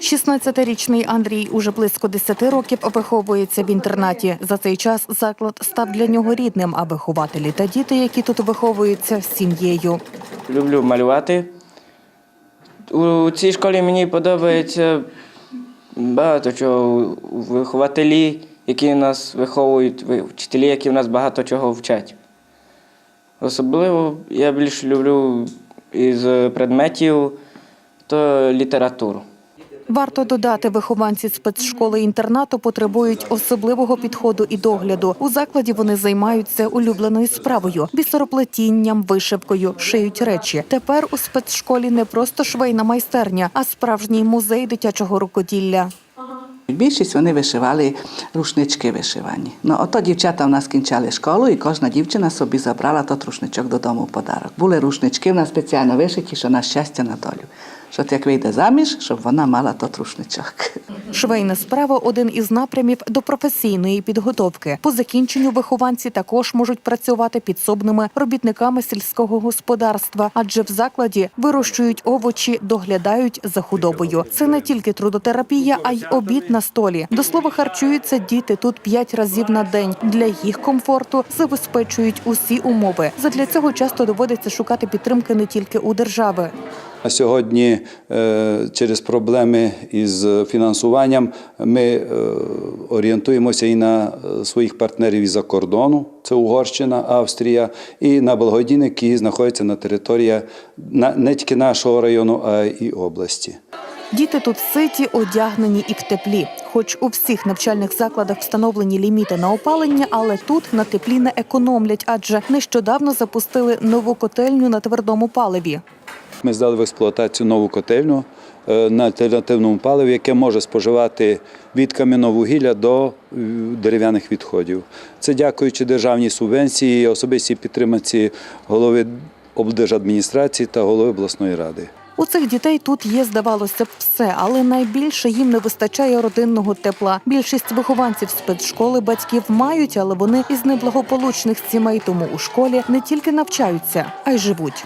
16-річний Андрій уже близько 10 років виховується в інтернаті. За цей час заклад став для нього рідним, а вихователі та діти, які тут виховуються з сім'єю. Люблю малювати. У цій школі мені подобається багато чого. Вихователі, які нас виховують, вчителі, які в нас багато чого вчать. Особливо я більше люблю із предметів то літературу. Варто додати, вихованці спецшколи-інтернату потребують особливого підходу і догляду. У закладі вони займаються улюбленою справою бісероплетінням, вишивкою, шиють речі. Тепер у спецшколі не просто швейна майстерня, а справжній музей дитячого рукоділля. Більшість вони вишивали рушнички вишивані. Ну, ото дівчата в нас кінчали школу, і кожна дівчина собі забрала тот рушничок додому в подарок. Були рушнички в нас спеціально вишиті, що на щастя на долю. Що як вийде заміж, щоб вона мала тот рушничок. Швейна справа один із напрямів до професійної підготовки. По закінченню вихованці також можуть працювати підсобними робітниками сільського господарства, адже в закладі вирощують овочі, доглядають за худобою. Це не тільки трудотерапія, а й обід на столі. До слова, харчуються діти тут п'ять разів на день. Для їх комфорту забезпечують усі умови. Задля цього часто доводиться шукати підтримки не тільки у держави. А сьогодні е, через проблеми із фінансуванням ми е, орієнтуємося і на е, своїх партнерів із-за кордону, це Угорщина, Австрія, і на благодійники, які знаходяться на території не тільки нашого району, а й області. Діти тут ситі, одягнені і в теплі. Хоч у всіх навчальних закладах встановлені ліміти на опалення, але тут на теплі не економлять, адже нещодавно запустили нову котельню на твердому паливі. Ми здали в експлуатацію нову котельню е, на альтернативному паливі, яке може споживати від кам'яновугілля до е, дерев'яних відходів. Це дякуючи державній субвенції, особистій підтримці голови облдержадміністрації та голови обласної ради. У цих дітей тут є, здавалося б, все, але найбільше їм не вистачає родинного тепла. Більшість вихованців спецшколи батьків мають, але вони із неблагополучних сімей, тому у школі не тільки навчаються, а й живуть.